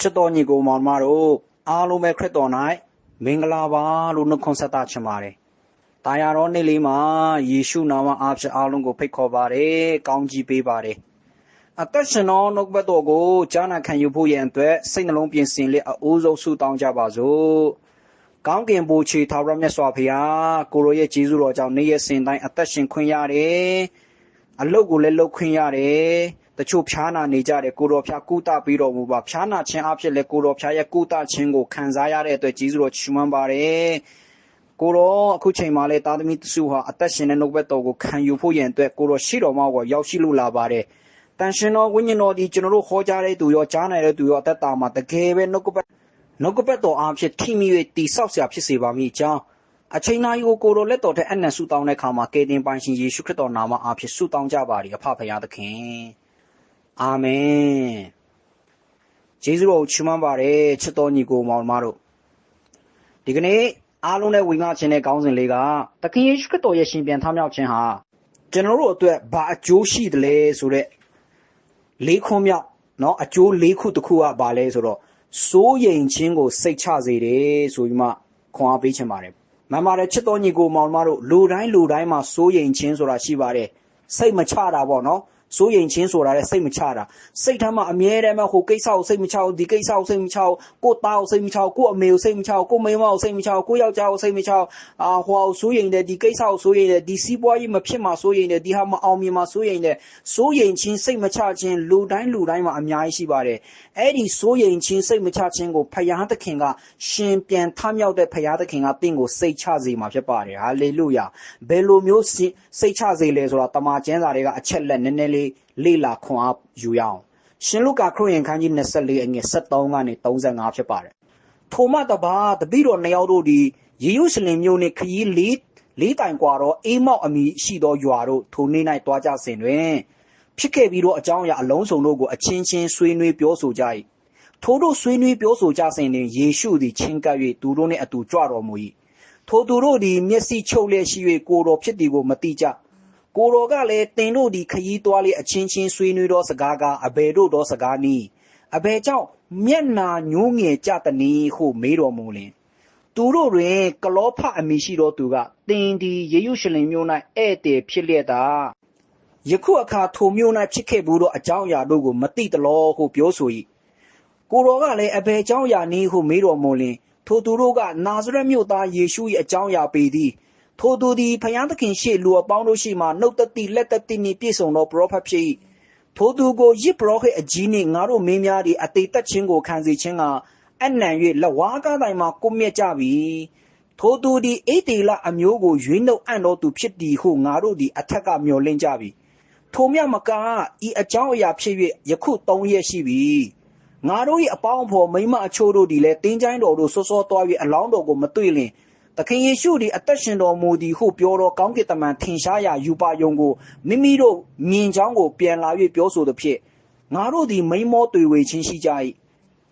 ချစ်တော်ညီကိုမောင်မတို့အားလုံးပဲခရစ်တော်၌မင်္ဂလာပါလို့နှုတ်ခွန်းဆက်တာချင်ပါတယ်။တာယာတော်နေ့လေးမှာယေရှုနာမအားဖြင့်အားလုံးကိုဖိတ်ခေါ်ပါတယ်။ကောင်းကြီးပေးပါတယ်။အသက်ရှင်သောနှုတ်ဘတ်တော်ကိုကြားနာခံယူဖို့ရန်အတွက်စိတ်နှလုံးပြင်ဆင်လက်အအိုးဆုံးဆုတောင်းကြပါစို့။ကောင်းကင်ဘုရားထာဝရမြတ်စွာဘုရားကိုရောရဲ့ကျေးဇူးတော်ကြောင့်နေ့ရက်စဉ်တိုင်းအသက်ရှင်ခွင့်ရတယ်။အလုတ်ကိုလည်းလုပ်ခွင့်ရတယ်။တချို့ဖြားနာနေကြတယ်ကိုတော်ဖျားကုသပြီးတော်မူပါဖြားနာခြင်းအဖြစ်လဲကိုတော်ဖျားရဲ့ကုသခြင်းကိုခံစားရတဲ့အတွက်ကြီးစုတော်ချီးမွမ်းပါတယ်ကိုတော်အခုချိန်မှာလဲသာသမီတစုဟာအသက်ရှင်တဲ့နှုတ်ဘက်တော်ကိုခံယူဖို့ရန်အတွက်ကိုတော်ရှိတော်မှာကိုရောက်ရှိလို့လာပါတယ်တန်ရှင်တော်ဝိညာဉ်တော်ဒီကျွန်တော်တို့ခေါ်ကြတဲ့သူရောကြားနိုင်တဲ့သူရောအသက်တာမှာတကယ်ပဲနှုတ်ကပတ်နှုတ်ကပတ်တော်အားဖြင့်ထိမိ၍တိဆောက်စရာဖြစ်စေပါမိကြောင်းအချိန်နာရီကိုကိုတော်လက်တော်ထက်အနံ့ဆူတောင်းတဲ့ခါမှာကေတင်ပိုင်ရှင်ယေရှုခရစ်တော်နာမအားဖြင့်ဆူတောင်းကြပါ ರಿ အဖဖရာသခင် အာမင်ယေရှုတော်ချီးမွမ်းပါတယ်ချစ်တော်ညီကိုမောင်မတို့ဒီကနေ့အားလုံးနဲ့ဝင်ငါခြင်းတဲ့ကောင်းစဉ်လေးကသခင်ယေရှုခရစ်တော်ရဲ့ရှင်ပြန်ထမြောက်ခြင်းဟာကျွန်တော်တို့အတွက်ဘာအကျိုးရှိသလဲဆိုတော့လေးခွန်းမြောက်เนาะအကျိုးလေးခုတစ်ခုကဘာလဲဆိုတော့စိုးရိမ်ခြင်းကိုစိတ်ချစေတယ်ဆိုပြီးမှခွန်အားပေးချင်ပါတယ်မင်ပါတယ်ချစ်တော်ညီကိုမောင်မတို့လူတိုင်းလူတိုင်းမှာစိုးရိမ်ခြင်းဆိုတာရှိပါတယ်စိတ်မချတာပေါ့နော် စိုးရိမ်ခြင်းဆိုတာလည်းစိတ်မချတာစိတ်ထဲမှာအမြဲတမ်းဟိုကိစ္စကိုစိတ်မချဘူးဒီကိစ္စကိုစိတ်မချဘူးကိုသားကိုစိတ်မချဘူးကိုအမေကိုစိတ်မချဘူးကိုမိန်းမကိုစိတ်မချဘူးကိုယောက်ျားကိုစိတ်မချဘူးအာဟိုစိုးရိမ်တယ်ဒီကိစ္စကိုစိုးရိမ်တယ်ဒီစီးပွားရေးမဖြစ်မှာစိုးရိမ်တယ်ဒီဟာမအောင်မြင်မှာစိုးရိမ်တယ်စိုးရိမ်ခြင်းစိတ်မချခြင်းလူတိုင်းလူတိုင်းမှာအများကြီးရှိပါတယ် အဲ့ဒီစိုးရိမ်ခြင်းစိတ်မချခြင်းကိုဖယားသခင်ကရှင်ပြန်ထမြောက်တဲ့ဖယားသခင်ကတင့်ကိုစိတ်ချစေမှာဖြစ်ပါတယ်ဟာလေလုယာဘယ်လိုမျိုးစိတ်ချစေလဲဆိုတာတမန်ကျမ်းစာတွေကအချက်လက်နည်းနည်းလေးလေ့လာခွန်အားယူရအောင်ရှင်လုကာခရစ်ယာန်ခန်းကြီး24အငယ်73ကနေ35ဖြစ်ပါတယ်ထိုမှတပါတပိတော်နှစ်ယောက်တို့သည်ယေရုရှလင်မြို့နှင့်ခရီးလေးလေးတိုင်กว่าတော့အေးမောက်အမိရှိသောရွာတို့ထိုနေ့၌တွားကြစဉ်တွင် ဖြစ်ခဲ့ပြီးတော့အကြောင်းအရာအလုံးစုံတို့ကိုအချင်းချင်းဆွေးနွေးပြောဆိုကြ၏ထိုတို့ဆွေးနွေးပြောဆိုကြစဉ်တွင်ယေရှုသည်ချင်းကပ်၍သူတို့နှင့်အတူကြွတော်မူ၏ထိုသူတို့သည်မျက်စိချုပ်လျက်ရှိ၍ကိုယ်တော်ဖြစ်သည်ကိုမသိကြကိုတော်ကလည်းတင်တို့ဒီခရီးသွားလေအချင်းချင်းဆွေးနွေးသောစကားကအဘယ်တို့သောစကားနည်းအဘယ်ကြောင့်မျက်နာညိုးငယ်ကြတနည်းဟုမေးတော်မူလင်သူတို့တွင်ကလောဖအမိရှိသောသူကတင်ဒီယေရုရှလင်မြို့၌ဧည့်သည်ဖြစ်လျက်သာ ယခုအခါထိုမြို့၌ဖြစ်ခဲ့ဘူးသောအကြောင်းအရာတို့ကိုမသိသလောဟုပြောဆို၏ကိုတော်ကလည်းအဘယ်အကြောင်းအရာနည်းဟုမေးတော်မူလင်ထိုသူတို့ကနာဇရက်မြို့သားယေရှု၏အကြောင်းအရာပေသည်ထိုသူသည်ဖယားသခင်ရှေ့လူအပေါင်းတို့ရှိမှနှုတ်တတိလက်တတိနှင့်ပြည့်စုံသောပရောဖက်ဖြစ်၏ထိုသူကိုယစ်ပရောဟိတ်အကြီးနှင့်ငါတို့မင်းများသည်အသေးသက်ခြင်းကိုခံစေခြင်းကအနံ့၍လဝါကားတိုင်မှကိုမြက်ကြပြီထိုသူသည်အေတေလအမျိုးကိုရွေးနှုတ်အံ့တော်သူဖြစ်သည်ဟုငါတို့သည်အထက်ကမျှော်လင့်ကြပြီ ထိုမြမကားဤအကြောင်းအရာဖြစ်၍ယခု၃ရက်ရှိပြီငါတို့၏အပေါင်းအဖော်မိမအချို့တို့သည်လည်းတင်းချိုင်းတော်တို့စောစောသွား၍အလောင်းတော်ကိုမတွေ့လင်သခင်ယေရှုသည်အသက်ရှင်တော်မူသည်ဟုပြောသောကောင်းကင်တမန်ထင်ရှားရာယူပါယုံကိုမိမိတို့မြင်ကြောင်းကိုပြန်လာ၍ပြောဆိုသဖြင့်ငါတို့သည်မိမောတွေ့ဝေခြင်းရှိကြ၏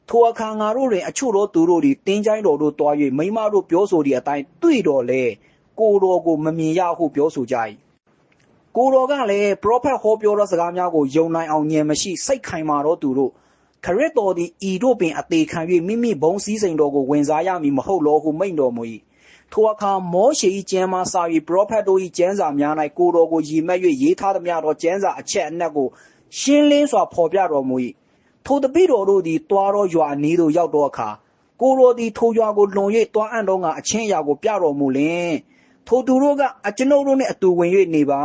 ထိုအခါငါတို့တွင်အချို့သောသူတို့သည်တင်းကြိုင်းတော်တို့တွား၍မိမတို့ပြောဆိုသည့်အတိုင်းတွေ့တော်လဲကိုတော်ကိုမမြင်ရဟုပြောဆိုကြ၏ ကိုတော်ကလည်းပရောဖက်ဟောပြောသောစကားများကိုယုံနိုင်အောင်ဉာဏ်မရှိစိတ်ခိုင်မာသောသူတို့ခရစ်တော်သည်ဤတို့ပင်အသေးခံ၍မိမိဘုံစည်းစိမ်တော်ကိုဝင်စားရမည်မဟုတ်လောဟုမိန့်တော်မူ၏ထိုအခါမောရှေ၏ကျမ်းမှစာ၍ပရောဖက်တို့၏ကျမ်းစာများ၌ကိုတော်ကိုရည်မှတ်၍ရေးထားသမျှသောကျမ်းစာအချက်အနက်ကိုရှင်းလင်းစွာဖော်ပြတော်မူ၏ထိုတပိတော်တို့သည်တွားသောရွာအနီးသို့ရောက်သောအခါကိုတော်သည်ထိုရွာကိုလွန်၍တွားအံ့သောငါအချင်းအရာကိုပြတော်မူလင်ထိုသူတို့ကအကျွန်ုပ်တို့နှင့်အတူဝင်၍နေပါ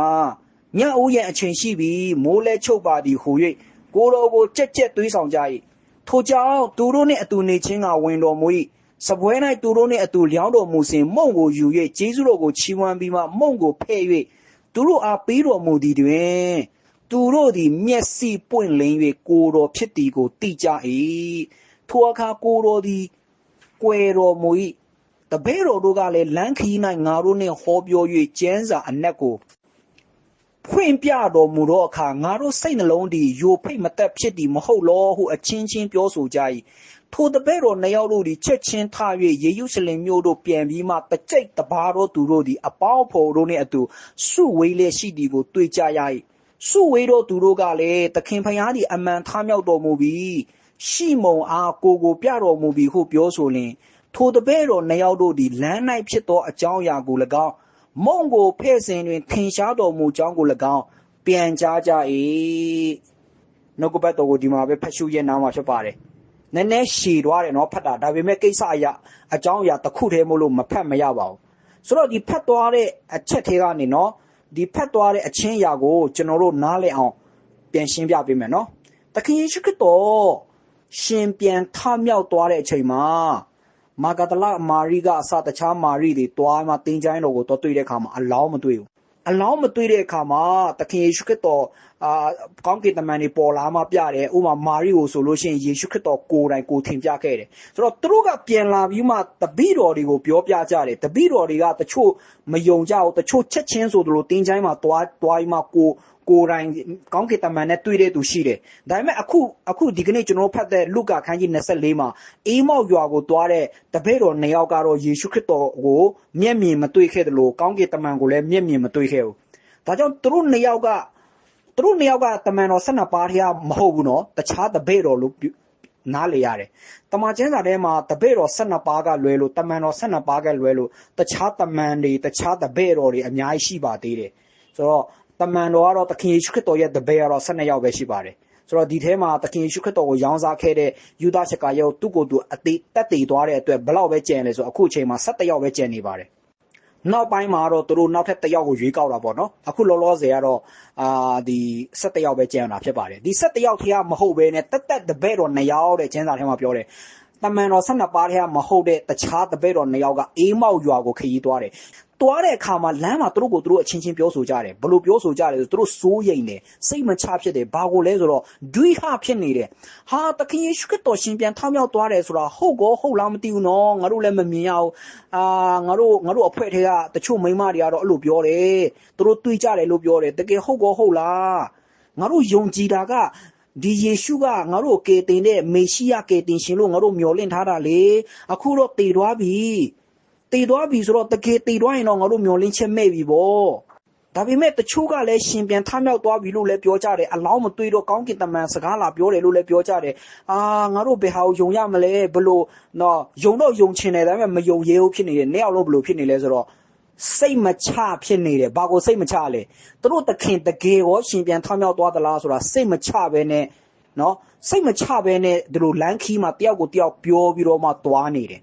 ညဦးရဲ့အချိန်ရှိပြီမိုးလဲချုပ်ပါသည်ဟု၍ကိုတော်ကိုကြက်ကြက်သွေးဆောင်ကြ၏ထိုကြောင့်သူတို့နှင့်အတူနေခြင်းကဝင်တော်မူ၏စပွဲ၌သူတို့နှင့်အတူလျောင်းတော်မူစဉ်မုံကိုယူ၍ဂျေဇုတော်ကိုချီးမွမ်းပြီးမှမုံကိုဖဲ့၍သူတို့အားပေးတော်မူသည်တွင်သူတို့သည်မျက်စိပွင့်လင်း၍ကိုတော်ဖြစ်သည်ကိုသိကြ၏ထိုအခါကိုတော်သည်ကွယ်တော်မူ၏တပည့်တော်တို့ကလည်းလမ်းခီး၌ငါတို့နှင့်ဟောပြော၍ကျမ်းစာအနက်ကို ဖွင့်ပြတော်မူသောအခါငါတို့စိတ်နှလုံးသည်ယိုဖိတ်မသက်ဖြစ်သည်မဟုတ်လောဟုအချင်းချင်းပြောဆိုကြ၏ထိုတပည့်တော်နှစ်ယောက်တို့သည်ချက်ချင်းထ၍ယေရုရှလင်မြို့သို့ပြန်ပြီးမှတကြိတ်တပါးသောသူတို့သည်အပေါင်းဖော်တို့နှင့်အတူစုဝေးလျက်ရှိသည်ကိုတွေ့ကြရ၏စုဝေးသောသူတို့ကလည်းသခင်ဖျားသည်အမှန်ထမြောက်တော်မူပြီရှိမုံအားကိုကိုပြတော်မူပြီဟုပြောဆိုလျင်ထိုတပည့်တော်နှစ်ယောက်တို့သည်လမ်း၌ဖြစ်သောအကြောင်းအရာကို၎င်း မုံကိုဖဲ့စဉ်တွင် ထင်ရှားတော်မူကြောင်းကို၎င်းပြန်ကြားကြ၏နှုတ်ကပတ်တော်ကိုဒီမှာပဲဖတ်ရှုရနာမှာဖြစ်ပါတယ်နည်းနည်းရှည်သွားတယ်နော်ဖတ်တာဒါပေမဲ့ကိစ္စအရာအကြောင်းအရာတစ်ခုတည်းမို့လို့မဖတ်မရပါဘူးဆိုတော့ဒီဖတ်သွားတဲ့အချက်ထဲကနေနော်ဒီဖတ်သွားတဲ့အချင်းအရာကိုကျွန်တော်တို့နားလည်အောင်ပြန်ရှင်းပြပေးမယ်နော်တခင်ယေရှုခရစ်တော်ရှင်ပြန်ထမြောက်သွားတဲ့အချိန်မှာ မာဂဒလမာရိကအစတခြားမာရိတွေတွားမှတင်းချိုင်းတော်ကိုတော့တွေ့တဲ့အခါမှာအလောင်းမတွေ့ဘူးအလောင်းမတွေ့တဲ့အခါမှာတခင်ယေရှုခရစ်တော်အာကောင်းကင်တမန်တွေပေါ်လာမှပြတယ်ဥပမာမာရိကိုဆိုလို့ရှိရင်ယေရှုခရစ်တော်ကိုယ်တိုင်ကိုယ်ထင်ပြခဲ့တယ်ဆိုတော့သူတို့ကပြန်လာပြီးမှတပည့်တော်တွေကိုပြောပြကြတယ်တပည့်တော်တွေကတချို့မယုံကြဘူးတချို့ချက်ချင်းဆိုသလိုတင်းချိုင်းမှာတွားတွားပြီးမှကို ကိုယ်တိုင်ကောင်းကင်တမန်နဲ့တွေ့တဲ့သူရှိတယ်။ဒါပေမဲ့အခုအခုဒီကနေ့ကျွန်တော်ဖတ်တဲ့လုကာခန်းကြီး24မှာအေးမောက်ရွာကိုတွားတဲ့တပည့်တော်နှစ်ယောက်ကတော့ယေရှုခရစ်တော်ကိုမျက်မြင်မတွေ့ခဲ့တယ်လို့ကောင်းကင်တမန်ကိုလည်းမျက်မြင်မတွေ့ခဲ့ဘူး။ဒါကြောင့်သူတို့နှစ်ယောက်ကသူတို့နှစ်ယောက်ကတမန်တော်12ပါးထဲကမဟုတ်ဘူးနော်။တခြားတပည့်တော်လို့နားလေရတယ်။တမန်ကျမ်းစာထဲမှာတပည့်တော်12ပါးကလွဲလို့တမန်တော်12ပါးကလွဲလို့တခြားတမန်တွေတခြားတပည့်တော်တွေအများကြီးရှိပါသေးတယ်။ဆိုတော့ တမန်တော်ကတော့သခင်ယေရှုခရစ်တော်ရဲ့တပည့်ကတော့12ယောက်ပဲရှိပါတယ်။ဆိုတော့ဒီထဲမှာသခင်ယေရှုခရစ်တော်ကိုရောင်းစားခဲ့တဲ့ယူဒရှကာယောသူ့ကိုယ်သူအသေးတက်တည်သွားတဲ့အတွက်ဘလောက်ပဲကြံလဲဆိုအခုအချိန်မှာ17ယောက်ပဲကြံနေပါတယ်။နောက်ပိုင်းမှာတော့သူတို့နောက်ထပ်တစ်ယောက်ကိုရွေးကောက်တာပေါ့နော်။အခုလောလောဆယ်ကတော့အာဒီ17ယောက်ပဲကြံတာဖြစ်ပါတယ်။ဒီ17ယောက်ထဲကမဟုတ်ဘဲနဲ့တက်တက်တပည့်တော်2ယောက်တဲ့ကျမ်းစာထဲမှာပြောတယ်။တမန်တော်12ပါးထဲကမဟုတ်တဲ့တခြားတပည့်တော်2ယောက်ကအေးမောက်ရွာကိုခရီးသွားတယ် သွားတဲ့အခါမှာလမ်းမှာသူတို့ကိုသူတို့အချင်းချင်းပြောဆိုကြတယ်ဘယ်လိုပြောဆိုကြလဲဆိုသူတို့စိုးရိမ်တယ်စိတ်မချဖြစ်တယ်ဘာကိုလဲဆိုတော့ဒွိဟဖြစ်နေတယ်ဟာသခင်ယေရှုခရစ်တော်ရှင်ပြန်ထောက်မြောက်သွားတယ်ဆိုတာဟုတ်ကောဟုတ်လားမသိဘူးနော်ငါတို့လည်းမမြင်ရဘူးအာငါတို့ငါတို့အဖွဲ့ထဲကတချို့မိန်းမတွေကတော့အဲ့လိုပြောတယ်သူတို့တွေးကြတယ်လို့ပြောတယ်တကယ်ဟုတ်ကောဟုတ်လားငါတို့ယုံကြည်တာကဒီယေရှုကငါတို့ကေတင်တဲ့မေရှိယကေတင်ရှင်လို့ငါတို့မျှော်လင့်ထားတာလေအခုတော့တည်သွားပြီ တည်သွားပြီဆိုတော့တကယ်တည်သွားရင်တော့ငါတို့မျောလင်းချက်မဲ့ပြီပေါ့ဒါပေမဲ့တချို့ကလည်းရှင်ပြန်ထမြောက်သွားပြီလို့လည်းပြောကြတယ်အလောင်းမသွေးတော့ကောင်းကင်တမန်စကားလာပြောတယ်လို့လည်းပြောကြတယ်အာငါတို့ဘယ်ဟာကိုယုံရမလဲဘလို့နော်ယုံတော့ယုံချင်တယ်ဒါပေမဲ့မယုံရဲဘူးဖြစ်နေတယ်နှစ်ယောက်လုံးဘလို့ဖြစ်နေလဲဆိုတော့စိတ်မချဖြစ်နေတယ်ဘာကိုစိတ်မချလဲသူတို့တခင်တကယ်ရောရှင်ပြန်ထမြောက်သွားသလားဆိုတာစိတ်မချပဲနဲ့နော်စိတ်မချပဲနဲ့ဒီလိုလမ်းခီးမှာတယောက်ကိုတယောက်ပြောပြီးတော့မှသွားနေတယ်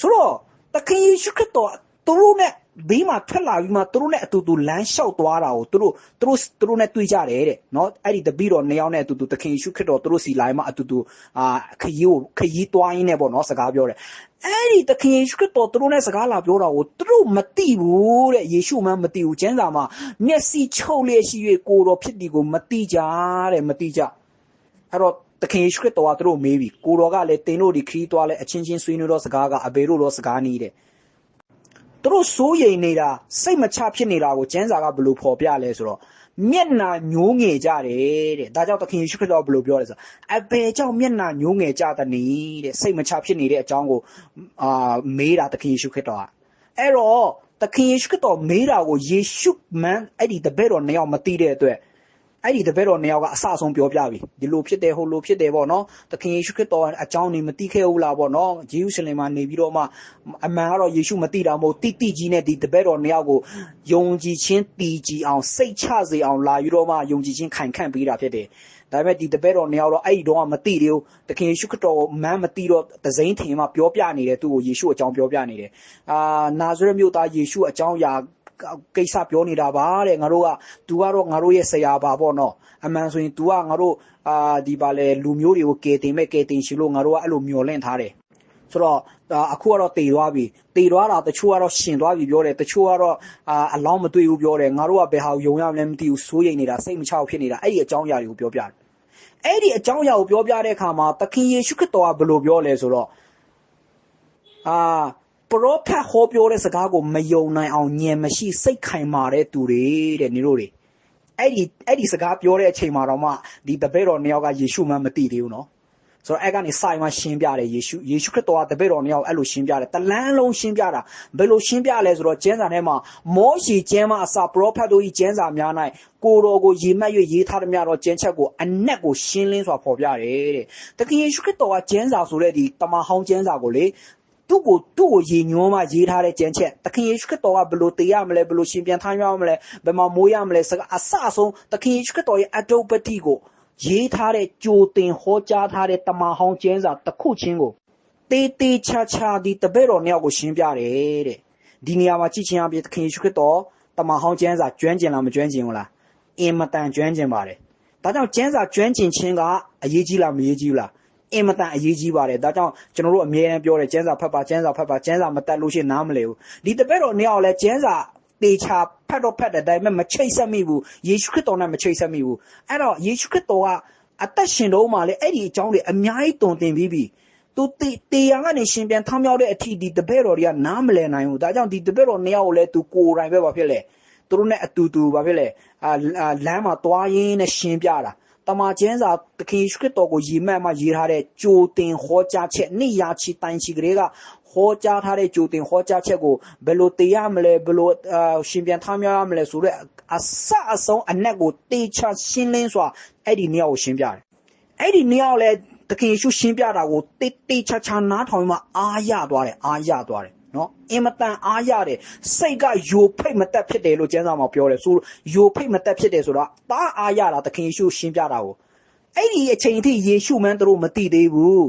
ဆိုတော့ သခင်ယေရှုခရစ်တော်သူတို့နဲ့ဘေးမှာထွက်လာပြီးမှသူတို့နဲ့အတူတူလမ်းလျှောက်သွားတာကိုသူတို့သူတို့သူတို့နဲ့တွေ့ကြတယ်တဲ့နော်အဲ့ဒီတပည့်တော်နှစ်ယောက်နဲ့အတူတူသခင်ယေရှုခရစ်တော်သူတို့စီလာမှအတူတူအာခရီးကိုခရီးသွားရင်းနဲ့ပေါ့နော်စကားပြောတယ်အဲ့ဒီသခင်ယေရှုခရစ်တော်သူတို့နဲ့စကားလာပြောတာကိုသူတို့မသိဘူးတဲ့ယေရှုမှမသိဘူးကျမ်းစာမှာမျက်စိချုပ်လျက်ရှိ၍ကိုတော်ဖြစ်ဒီကိုမသိကြတဲ့မသိကြအဲ့တော့ သခင်ယေရှုခရစ်တော်ကသူတို့မေးပြီကိုတော်ကလည်းတင်တို့ဒီခရီးသွားလဲအချင်းချင်းဆွေးနွေးတော့စကားကအဘေတို့တော့စကားနီးတယ်သူတို့စိုးရိမ်နေတာစိတ်မချဖြစ်နေတာကိုကျမ်းစာကဘယ်လိုဖော်ပြလဲဆိုတော့မျက်နာညိုးငယ်ကြတယ်တဲ့ဒါကြောင့်သခင်ယေရှုခရစ်တော်ဘယ်လိုပြောလဲဆိုတော့အဘယ်ကြောင့်မျက်နာညိုးငယ်ကြသနည်းတဲ့စိတ်မချဖြစ်နေတဲ့အကြောင်းကိုအာမေးတာသခင်ယေရှုခရစ်တော်ကအဲ့တော့သခင်ယေရှုခရစ်တော်မေးတာကိုယေရှုမန်အဲ့ဒီတပည့်တော်နှစ်ယောက်မသိတဲ့အတွက် အဲ့ဒီတပည့်တော်နှစ်ယောက်ကအဆအဆုံးပြောပြပြီဒီလိုဖြစ်တယ်ဟိုလိုဖြစ်တယ်ပေါ့နော်သခင်ယေရှုခရစ်တော်အကြောင်းနေမသိခဲ့ဘူးလားပေါ့နော်ဂျေရုရှလင်မှာနေပြီးတော့မှအမှန်ကတော့ယေရှုမသိတာမဟုတ်တိတိကြီးနဲ့ဒီတပည့်တော်နှစ်ယောက်ကိုယုံကြည်ခြင်းတည်ကြည်အောင်စိတ်ချစေအောင်လာပြီးတော့မှယုံကြည်ခြင်းခိုင်ခန့်ပေးတာဖြစ်တယ်ဒါပေမဲ့ဒီတပည့်တော်နှစ်ယောက်တော့အဲ့ဒီတော့မသိသေးဘူးသခင်ယေရှုခရစ်တော်ကိုမမ်းမသိတော့သစိမ့်ထင်မှပြောပြနေတယ်သူ့ကိုယေရှုအကြောင်းပြောပြနေတယ်အာနာဇရက်မြို့သားယေရှုအကြောင်းအရာ ကိစ္စပြောနေတာပါတဲ့ငါတို့က तू ကတော့ငါတို့ရဲ့ဆရာပါပေါ့နော်အမှန်ဆိုရင် तू ကငါတို့အာဒီပါလေလူမျိုးတွေကိုကယ်တင်မဲ့ကယ်တင်ရှိလို့ငါတို့ကအဲ့လိုမျောလင့်ထားတယ်ဆိုတော့အခုကတော့တည်သွားပြီတည်သွားတာတချို့ကတော့ရှင်သွားပြီပြောတယ်တချို့ကတော့အာအလောင်းမတွေ့ဘူးပြောတယ်ငါတို့ကဘယ်ဟာကိုယုံရမလဲမသိဘူးစိုးရိမ်နေတာစိတ်မချဖြစ်နေတာအဲ့ဒီအကြောင်းအရာတွေကိုပြောပြတယ်အဲ့ဒီအကြောင်းအရာကိုပြောပြတဲ့အခါမှာသခင်ယေရှုခရစ်တော်ကဘယ်လိုပြောလဲဆိုတော့အာ ပရောဖက်ဟောပြောတဲ့စကားကိုမယုံနိုင်အောင်ညံမရှိစိတ်ခိုင်မာတဲ့သူတွေတဲ့နင်တို့တွေအဲ့ဒီအဲ့ဒီစကားပြောတဲ့အချိန်မှာတော့မှဒီတပည့်တော်နှစ်ယောက်ကယေရှုမှမသိသေးဘူးနော်ဆိုတော့အဲ့ကနေစိုင်မှာရှင်းပြတယ်ယေရှုယေရှုခရစ်တော်ကတပည့်တော်နှစ်ယောက်အဲ့လိုရှင်းပြတယ်တလန်းလုံးရှင်းပြတာဘယ်လိုရှင်းပြလဲဆိုတော့ကျမ်းစာထဲမှာမောရှေကျမ်းမှာအစာပရောဖက်တို့ဤကျမ်းစာများ၌ကိုတော်ကိုရေမှတ်၍ရေးထားသမျှတော့ကျမ်းချက်ကိုအနက်ကိုရှင်းလင်းစွာဖော်ပြတယ်တဲ့တခင်ယေရှုခရစ်တော်ကကျမ်းစာဆိုတဲ့ဒီတမန်ဟောင်းကျမ်းစာကိုလေ သူ့ကိုသူ့ကိုရေညွှန်းမှရေးထားတဲ့ကျမ်းချက်သခင်ယေရှုခရစ်တော်ကဘယ်လိုတည်ရမလဲဘယ်လိုရှင်ပြန်ထားရမလဲဘယ်မှာမိုးရမလဲစကားအစအဆုံးသခင်ယေရှုခရစ်တော်ရဲ့အတုပတိကိုရေးထားတဲ့ကြိုတင်ဟောကြားထားတဲ့တမန်ဟောင်းကျမ်းစာတစ်ခုချင်းကိုတေးသေးချာချာဒီတပည့်တော်နှစ်ယောက်ကိုရှင်းပြတယ်တဲ့ဒီနေရာမှာကြည့်ချင်းအပြင်သခင်ယေရှုခရစ်တော်တမန်ဟောင်းကျမ်းစာကျွမ်းကျင်လားမကျွမ်းကျင်ဘူးလားအင်မတန်ကျွမ်းကျင်ပါတယ်ဒါကြောင့်ကျမ်းစာကျွမ်းကျင်ခြင်းကအရေးကြီးလားမရေးကြီးဘူးလား အင်မတန်အရေးကြီးပါတယ်ဒါကြောင့်ကျွန်တော်တို့အမြဲတမ်းပြောတယ်ကျမ်းစာဖတ်ပါကျမ်းစာဖတ်ပါကျမ်းစာမတတ်လို့ရှိရင်နားမလည်ဘူးဒီတပည့်တော်နှစ်ယောက်လည်းကျမ်းစာတေချာဖတ်တော့ဖတ်တယ်ဒါပေမဲ့မချိတ်ဆက်မိဘူးယေရှုခရစ်တော်နဲ့မချိတ်ဆက်မိဘူးအဲ့တော့ယေရှုခရစ်တော်ကအသက်ရှင်တော့မှလည်းအဲ့ဒီအကြောင်းတွေအများကြီးတုံတင်ပြီးပြီသူတေတေရန်ကနေရှင်ပြန်ထမ်းမြောက်တဲ့အထိဒီတပည့်တော်တွေကနားမလည်နိုင်ဘူးဒါကြောင့်ဒီတပည့်တော်နှစ်ယောက်ကိုလည်းသူကိုယ်တိုင်ပဲပါဖြစ်လေသူတို့နဲ့အတူတူပါဖြစ်လေအာလမ်းမှာတွားရင်းနဲ့ရှင်းပြတာတ မန်ကျမ်းစာသခင်ယေရှုခရစ်တော်ကိုယီမတ်မှရေးထားတဲ့ကြိုတင်ဟောကြားချက်နေ့ရာချီတိုင်ချီကလေးကဟောကြားထားတဲ့ကြိုတင်ဟောကြားချက်ကိုဘယ်လိုတရားမလဲဘယ်လိုအာရှင်ပြန်ထားများရမလဲဆိုတဲ့အစအဆုံးအနက်ကိုတေချာရှင်းလင်းစွာအဲ့ဒီနေရာကိုရှင်းပြတယ်အဲ့ဒီနေရာကိုလည်းသခင်ယေရှုရှင်းပြတာကိုတေးတေးချာချာနားထောင်ပြီးမှအားရသွားတယ်အားရသွားတယ် နော်အင်မတန်အားရတယ်စိတ်ကယိုဖိတ်မတက်ဖြစ်တယ်လို့ကျမ်းစာမှာပြောတယ်ဆိုယိုဖိတ်မတက်ဖြစ်တယ်ဆိုတော့တာအားရတာသခင်ယေရှုရှင်းပြတာကိုအဲ့ဒီအချိန်အထိယေရှုမန်းတို့မသိသေးဘူး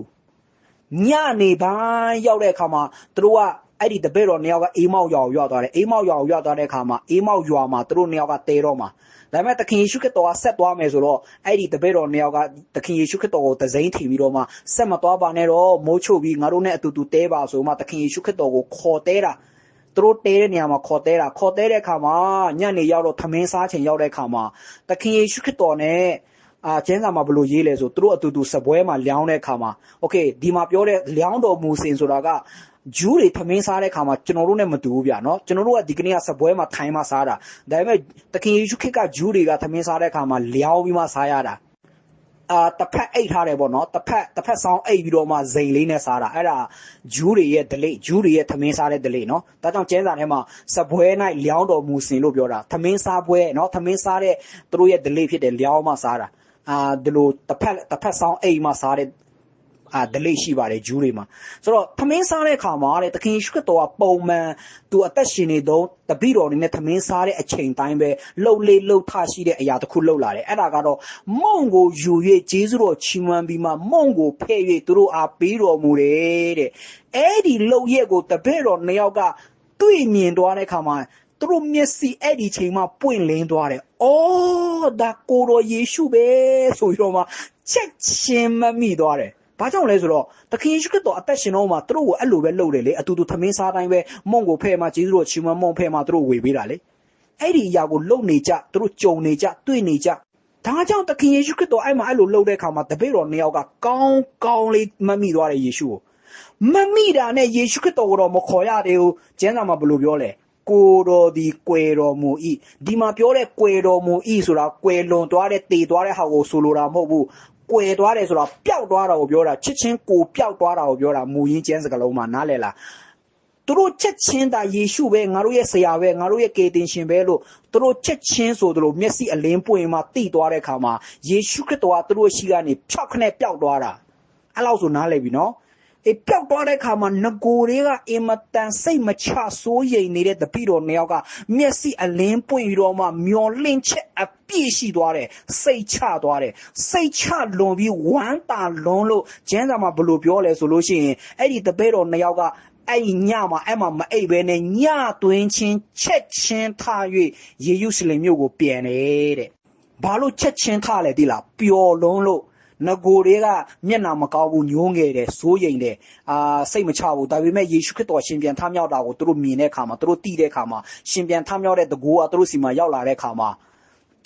ညနေပိုင်းရောက်တဲ့အခါမှာတို့ကအဲ့ဒီတပည့်တော်နှစ်ယောက်ကအေးမောက်ရွာကိုရောက်သွားတယ်အေးမောက်ရွာကိုရောက်သွားတဲ့အခါမှာအေးမောက်ရွာမှာတို့နှစ်ယောက်ကတဲတော့မှာ ဒါပေမဲ့သခင်ယေရှုခရစ်တော်ကဆက်သွားမယ်ဆိုတော့အဲ့ဒီတပည့်တော်နှစ်ယောက်ကသခင်ယေရှုခရစ်တော်ကိုသစိမ့်ထီပြီးတော့မှဆက်မသွားပါနဲ့တော့မိုးချုပ်ပြီးငါတို့နဲ့အတူတူတဲပါဆိုမှသခင်ယေရှုခရစ်တော်ကိုခေါ်တဲတာသူတို့တဲတဲ့နေရာမှာခေါ်တဲတာခေါ်တဲတဲ့အခါမှာညနေရောက်တော့သမင်းစားချိန်ရောက်တဲ့အခါမှာသခင်ယေရှုခရစ်တော်နဲ့အာကျမ်းစာမှာဘယ်လိုရေးလဲဆိုသူတို့အတူတူစပွဲမှာလျောင်းတဲ့အခါမှာโอเคဒီမှာပြောတဲ့လျောင်းတော်မူစဉ်ဆိုတာက ဂျူးတွေသမင်းစားတဲ့ခါမှာကျွန်တော်တို့နဲ့မတူဘူးဗျာနော်ကျွန်တော်တို့ကဒီကနေ့ကစပွဲမှာထိုင်မှစားတာဒါပေမဲ့တခင်ယေရှုခရစ်ကဂျူးတွေကသမင်းစားတဲ့ခါမှာလျောင်းပြီးမှစားရတာအာတစ်ဖက်အိတ်ထားတယ်ပေါ့နော်တစ်ဖက်တစ်ဖက်ဆောင်အိတ်ပြီးတော့မှဇိမ်လေးနဲ့စားတာအဲ့ဒါဂျူးတွေရဲ့ဒလိဂျူးတွေရဲ့သမင်းစားတဲ့ဒလိနော်ဒါကြောင့်ကျမ်းစာထဲမှာစပွဲ၌လျောင်းတော်မူစဉ်လို့ပြောတာသမင်းစားပွဲနော်သမင်းစားတဲ့သူတို့ရဲ့ဒလိဖြစ်တယ်လျောင်းမှစားတာအာဒီလိုတစ်ဖက်တစ်ဖက်ဆောင်အိတ်မှစားတဲ့ အာဒလိရှိပါတယ်ဂျူးတွေမှာဆိုတော့သမင်းစားတဲ့အခါမှာတဲ့သခင်ယေရှုခရစ်တော်ကပုံမှန်သူအသက်ရှင်နေတော့တပိတော်နေနဲ့သမင်းစားတဲ့အချိန်တိုင်းပဲလှုပ်လေလှုပ်ထရှိတဲ့အရာတစ်ခုလှုပ်လာတယ်အဲ့ဒါကတော့မုံကိုယူ၍ဂျေဇုတော်ချီးမွမ်းပြီးမှမုံကိုဖဲ့၍သူတို့အားပေးတော်မူတယ်တဲ့အဲ့ဒီလှုပ်ရက်ကိုတပည့်တော်နှစ်ယောက်ကတွေ့မြင်သွားတဲ့အခါမှာသူတို့မျက်စိအဲ့ဒီချိန်မှပွင့်လင်းသွားတယ်။အော်ဒါကိုတော်ယေရှုပဲဆိုပြီးတော့မှချက်ချင်းမမိသွားတယ်။ ဘာကြောင့်လဲဆိုတော့သခင်ယေရှုခရစ်တော်အသက်ရှင်တော့မှသူတို့ကိုအဲ့လိုပဲလုပ်တယ်လေအတူတူသမင်းစားတိုင်းပဲမုံကိုဖဲ့မှဂျေဇုတော်ချီးမွမ်းမုံဖဲ့မှသူတို့ဝေပေးတာလေအဲ့ဒီအရာကိုလုံနေကြသူတို့ကြုံနေကြတွေ့နေကြဒါကြောင့်သခင်ယေရှုခရစ်တော်အဲ့မှာအဲ့လိုလုပ်တဲ့အခါမှာတပည့်တော်နှစ်ယောက်ကကောင်းကောင်းလေးမမိသွားတယ်ယေရှုကိုမမိတာနဲ့ယေရှုခရစ်တော်ကိုတော့မခေါ်ရသေးဘူးကျမ်းစာမှာဘယ်လိုပြောလဲကိုတော်ဒီကွယ်တော်မူဤဒီမှာပြောတဲ့ကွယ်တော်မူဤဆိုတာကွယ်လွန်သွားတဲ့တည်သွားတဲ့ဟာကိုဆိုလိုတာမဟုတ်ဘူး ကွယ်သွားတယ်ဆိုတာပျောက်သွားတာကိုပြောတာချစ်ချင်းကိုပျောက်သွားတာကိုပြောတာမူရင်းကျမ်းစကားလုံးမှာနားလည်လားသူတို့ချက်ချင်းတာယေရှုပဲငါတို့ရဲ့ဆရာပဲငါတို့ရဲ့ကေတင်ရှင်ပဲလို့သူတို့ချက်ချင်းဆိုသလိုမျက်စိအလင်းပွင့်မှတိသွားတဲ့အခါမှာယေရှုခရစ်တော်ကသူတို့ရှိကနေဖြောက်ခနဲ့ပျောက်သွားတာအဲ့လောက်ဆိုနားလည်ပြီနော် အေးပျောက်သွားတဲ့အခါမှာငကိုတွေကအင်မတန်စိတ်မချစိုးရိမ်နေတဲ့တပိတော်နှစ်ယောက်ကမျက်စိအလင်းပွင့်ပြီးတော့မှမျောလင့်ချက်အပြည့်ရှိသွားတယ်စိတ်ချသွားတယ်စိတ်ချလွန်ပြီးဝမ်းတာလွန်လို့ကျမ်းစာမှာဘယ်လိုပြောလဲဆိုလို့ရှိရင်အဲ့ဒီတပိတော်နှစ်ယောက်ကအဲ့ဒီညမှာအဲ့မှာမအိပ်ဘဲနဲ့ညသွင်းချင်းချက်ချင်းထ၍ယေရုရှလင်မြို့ကိုပြန်တယ်တဲ့ဘာလို့ချက်ချင်းထလဲသိလားပျော်လွန်းလို့ ငကိုတွေကမျက်နာမကောင်းဘူးညှိုးငယ်တယ်စိုးရိမ်တယ်အာစိတ်မချဘူးဒါပေမဲ့ယေရှုခရစ်တော်ရှင်ပြန်ထမြောက်တာကိုသူတို့မြင်တဲ့အခါမှာသူတို့သိတဲ့အခါမှာရှင်ပြန်ထမြောက်တဲ့တကူကသူတို့စီမှာရောက်လာတဲ့အခါမှာ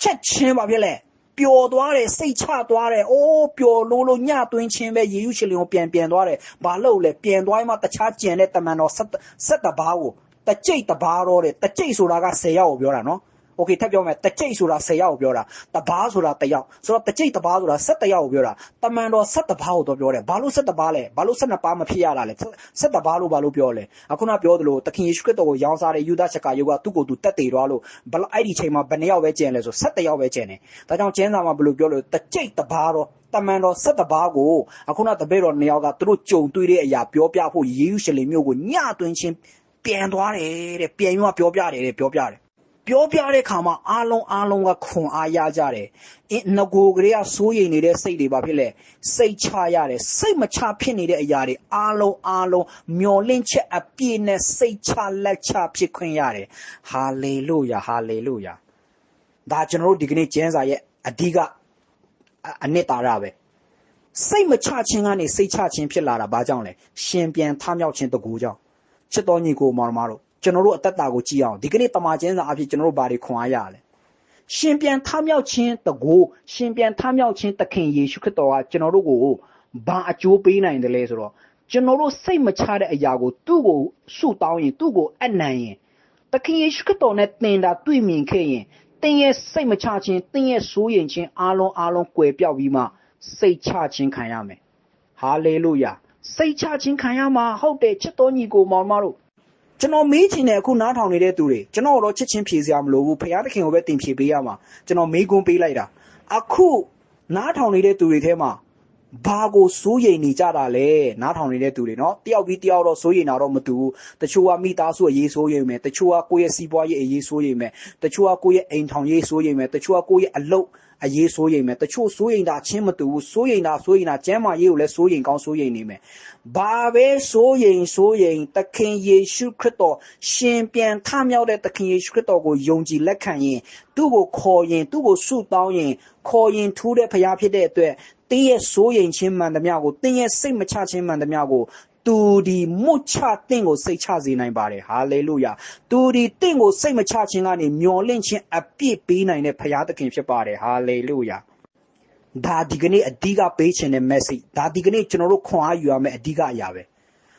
ချက်ချင်းပါပြက်လဲပျော်သွားတယ်စိတ်ချသွားတယ်အိုးပျော်လို့လို့ညသွင်းချင်းပဲယေရုရှလင်ကိုပြန်ပြန်သွားတယ်ဘာလို့လဲပြန်သွားမှတခြားကြံတဲ့တမန်တော်ဆက်ဆက်တပါးကိုတကြိတ်တပါးတော့တယ်တကြိတ်ဆိုတာက10ယောက်ကိုပြောတာနော် โอเคထပ်ပြောမယ်တကြိတ်ဆိုတာ10ယောက်ကိုပြောတာတပားဆိုတာ1ယောက်ဆိုတော့တကြိတ်တပားဆိုတာ17ယောက်ကိုပြောတာတမန်တော်17ပါးကိုတော့ပြောတယ်ဘာလို့17ပါးလဲဘာလို့12ပါးမဖြစ်ရတာလဲ17ပါးလို့ဘာလို့ပြောလဲအခုနပြောသလိုသခင်ယေရှုခရစ်တော်ကိုရောင်းစားတဲ့ယူဒရှကာယုကသူ့ကိုယ်သူတက်တည်သွားလို့ဘလအဲ့ဒီချိန်မှာဘယ်နှယောက်ပဲကျန်လဲဆို17ယောက်ပဲကျန်တယ်ဒါကြောင့်ကျမ်းစာမှာဘယ်လိုပြောလို့တကြိတ်တပားတော့တမန်တော်17ပါးကိုအခုနတပည့်တော်2ယောက်ကသူတို့ကြုံတွေ့တဲ့အရာပြောပြဖို့ယေရုရှလင်မြို့ကိုညသွင်းချင်းပြန်သွားတယ်တဲ့ပြန်ရွာပြောပြတယ်တဲ့ပြောပြတယ် ပြောပြတဲ့ခါမှာအားလုံးအားလုံးကခွန်အားရကြတယ်အင်းငကိုကလေးကစိုးရိမ်နေတဲ့စိတ်တွေပါဖြစ်လေစိတ်ချရတယ်စိတ်မချဖြစ်နေတဲ့အရာတွေအားလုံးအားလုံးမျော်လင့်ချက်အပြည့်နဲ့စိတ်ချလက်ချဖြစ်ခွင့်ရတယ်ဟာလေလုယာဟာလေလုယာဒါကျွန်တော်တို့ဒီကနေ့ကျမ်းစာရဲ့အဓိကအအနှစ်သာရပဲစိတ်မချခြင်းကနေစိတ်ချခြင်းဖြစ်လာတာဘာကြောင့်လဲရှင်ပြန်ထမြောက်ခြင်းတကူကြောင့်ချစ်တော်ညီကိုမောင်မတို့ ကျွန်တော်တို့အသက်တာကိုကြည့်အောင်ဒီကနေ့တမန်ကျမ်းစာအဖြစ်ကျွန်တော်တို့ဘာတွေခွန်အားရလဲရှင်ပြန်ထမြောက်ခြင်းတကူရှင်ပြန်ထမြောက်ခြင်းသခင်ယေရှုခရစ်တော်ကကျွန်တော်တို့ကိုဘာအကျိုးပေးနိုင်တယ်လဲဆိုတော့ကျွန်တော်တို့စိတ်မချတဲ့အရာကိုသူ့ကိုဆုတောင်းရင်သူ့ကိုအနံ့ရင်သခင်ယေရှုခရစ်တော်နဲ့တင်တာတွေ့မြင်ခဲ့ရင်တင်းရဲ့စိတ်မချခြင်းတင်းရဲ့စိုးရိမ်ခြင်းအားလုံးအားလုံးကွယ်ပြောက်ပြီးမှစိတ်ချခြင်းခံရမယ်ဟာလေလုယာစိတ်ချခြင်းခံရမှာဟုတ်တယ်ချစ်တော်ညီကိုမောင်မတို့ ကျွန်တော်မေးချင်တယ်အခုနားထောင်နေတဲ့သူတွေကျွန်တော်တော့ချစ်ချင်းဖြေစရာမလိုဘူးဖခင်သခင်ကိုပဲတင်ဖြေပေးရမှာကျွန်တော်မေးခွန်းပေးလိုက်တာအခုနားထောင်နေတဲ့သူတွေထဲမှာ ဘာကိုစိုးရိမ်နေကြတာလဲနားထောင်နေတဲ့သူတွေနော်တယောက်ပြီးတယောက်တော့စိုးရိမ်တာတော့မတူဘူးတချို့ကမိသားစုအရေးစိုးရိမ်မယ်တချို့ကကိုယ့်ရဲ့စီးပွားရေးအရေးစိုးရိမ်မယ်တချို့ကကိုယ့်ရဲ့အိမ်ထောင်ရေးစိုးရိမ်မယ်တချို့ကကိုယ့်ရဲ့အလုပ်အရေးစိုးရိမ်မယ်တချို့စိုးရိမ်တာချင်းမတူဘူးစိုးရိမ်တာစိုးရိမ်တာကျမ်းမာရေးကိုလည်းစိုးရိမ်ကောင်းစိုးရိမ်နေမယ်ဘာပဲစိုးရိမ်စိုးရိမ်သခင်ယေရှုခရစ်တော်ရှင်ပြန်ထမြောက်တဲ့သခင်ယေရှုခရစ်တော်ကိုယုံကြည်လက်ခံရင်သူ့ကိုခေါ်ရင်သူ့ကိုဆုတောင်းရင်ခေါ်ရင်ထူးတဲ့ဖရားဖြစ်တဲ့အတွက် တင်းရဲ့စိုးရိမ်ခြင်းမှန်သမျှကိုတင်းရဲ့စိတ်မချခြင်းမှန်သမျှကိုသူဒီမွတ်ချတင့်ကိုစိတ်ချစေနိုင်ပါတယ်ဟာလေလုယာသူဒီတင့်ကိုစိတ်မချခြင်းကနေမျော်လင့်ခြင်းအပြည့်ပေးနိုင်တဲ့ဖရာသခင်ဖြစ်ပါတယ်ဟာလေလုယာဒါဒီကနေ့အဓိကပေးခြင်းတဲ့ message ဒါဒီကနေ့ကျွန်တော်တို့ခွန်အားယူရမယ့်အဓိကအရာပဲ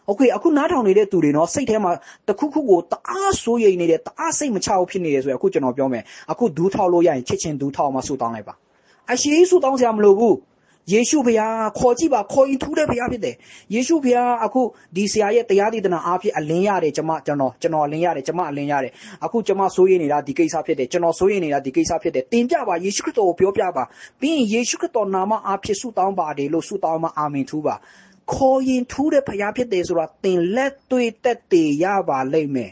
โอเคအခုနားထောင်နေတဲ့သူတွေเนาะစိတ်ထဲမှာတခုခုကိုတအားစိုးရိမ်နေတယ်တအားစိတ်မချဘူးဖြစ်နေတယ်ဆိုရင်အခုကျွန်တော်ပြောမယ်အခုဒူးထောက်လို့ရရင်ချစ်ချင်းဒူးထောက်မှဆူတောင်းလိုက်ပါအရှိဆူတောင်းစရာမလိုဘူး ယေရှုဖခင်ခေါ်ကြည့်ပါခေါ်ရင်ထူးတဲ့ဖခင်ဖြစ်တယ်ယေရှုဖခင်အခုဒီဆရာရဲ့တရားဒေသနာအားဖြင့်အလင်းရတယ်ကျွန်မကျွန်တော်ကျွန်တော်အလင်းရတယ်ကျွန်မအလင်းရတယ်အခုကျွန်မစိုးရိမ်နေတာဒီကိစ္စဖြစ်တယ်ကျွန်တော်စိုးရိမ်နေတာဒီကိစ္စဖြစ်တယ်တင်ပြပါယေရှုခရစ်တော်ကိုပြောပြပါပြီးရင်ယေရှုခရစ်တော်နာမအားဖြင့်ဆုတောင်းပါတယ်လို့ဆုတောင်းမှအာမင်ထူးပါခေါ်ရင်ထူးတဲ့ဖခင်ဖြစ်တယ်ဆိုတာသင်လက်တွေ့တက်တည်ရပါလိမ့်မယ်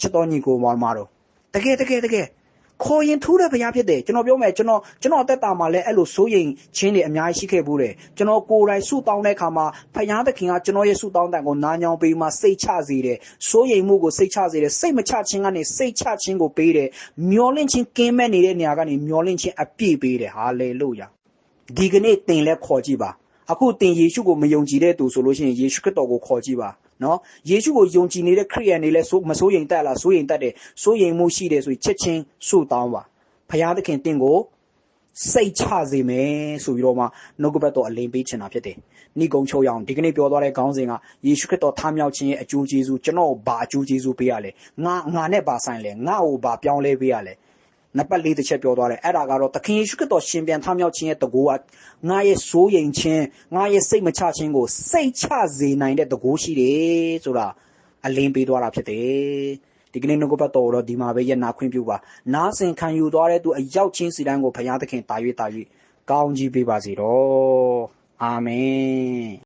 ချစ်တော်ညီကိုမောင်မတော်တကယ်တကယ်တကယ် ခေါ်ရင်ထူးတဲ့ဘုရားဖြစ်တယ်ကျွန်တော်ပြောမယ်ကျွန်တော်ကျွန်တော်အသက်တာမှာလည်းအဲ့လိုစိုးရိမ်ခြင်းတွေအများကြီးရှိခဲ့ဘူးတယ်ကျွန်တော်ကိုယ်တိုင်ဆုတောင်းတဲ့အခါမှာဘုရားသခင်ကကျွန်တော်ရဲ့ဆုတောင်းတန်ကိုနားညောင်းပေးမှစိတ်ချစေတယ်စိုးရိမ်မှုကိုစိတ်ချစေတယ်စိတ်မချခြင်းကနေစိတ်ချခြင်းကိုပေးတယ်မျောလင့်ခြင်းကင်းမဲ့နေတဲ့နေရာကနေမျောလင့်ခြင်းအပြည့်ပေးတယ်ဟာလေလုယာဒီကနေ့တင်လဲခေါ်ကြည့်ပါ အခုတင်ယေရှုကိုမယုံကြည်တဲ့သူဆိုလို့ရှိရင်ယေရှုခရစ်တော်ကိုခေါ်ကြည့်ပါနော်ယေရှုကိုယုံကြည်နေတဲ့ခရိယန်တွေလည်းမစိုးရိမ်တတ်လားစိုးရိမ်တတ်တယ်စိုးရိမ်မှုရှိတယ်ဆိုရင်ချက်ချင်းဆုတောင်းပါဖရာသခင်တင့်ကိုစိတ်ချစေမယ်ဆိုပြီးတော့မှနှုတ်ကပတ်တော်အလင်းပေးချင်တာဖြစ်တယ်။ဏိကုံချုပ်ရအောင်ဒီကနေ့ပြောသွားတဲ့ခေါင်းစဉ်ကယေရှုခရစ်တော်ထားမြောက်ခြင်းရဲ့အကျိုးကျေးဇူးကျွန်တော်ဘာအကျိုးကျေးဇူးပေးရလဲ။ငါငါနဲ့ဘာဆိုင်လဲ။ငါ့ကိုဘာပြောင်းလဲပေးရလဲ။ နံပါတ်၄တစ်ချက်ပြောသွားတယ်အဲ့ဒါကတော့သခင်ယေရှုခရစ်တော်ရှင်ပြန်ထမြောက်ခြင်းရဲ့တကူကငါရဲ့စိုးရိမ်ခြင်းငါရဲ့စိတ်မချခြင်းကိုစိတ်ချစေနိုင်တဲ့တကူရှိတယ်ဆိုတာအလင်းပေးသွားတာဖြစ်တယ်ဒီကနေ့နှုတ်ကပတ်တော်တော့ဒီမှာပဲရနာခွင့်ပြုပါနားဆင်ခံယူသွားတဲ့သူအရောက်ချင်းစီတန်းကိုဘုရားသခင်တာ၍တာ၍ကောင်းကြီးပေးပါစေတော့အာမင်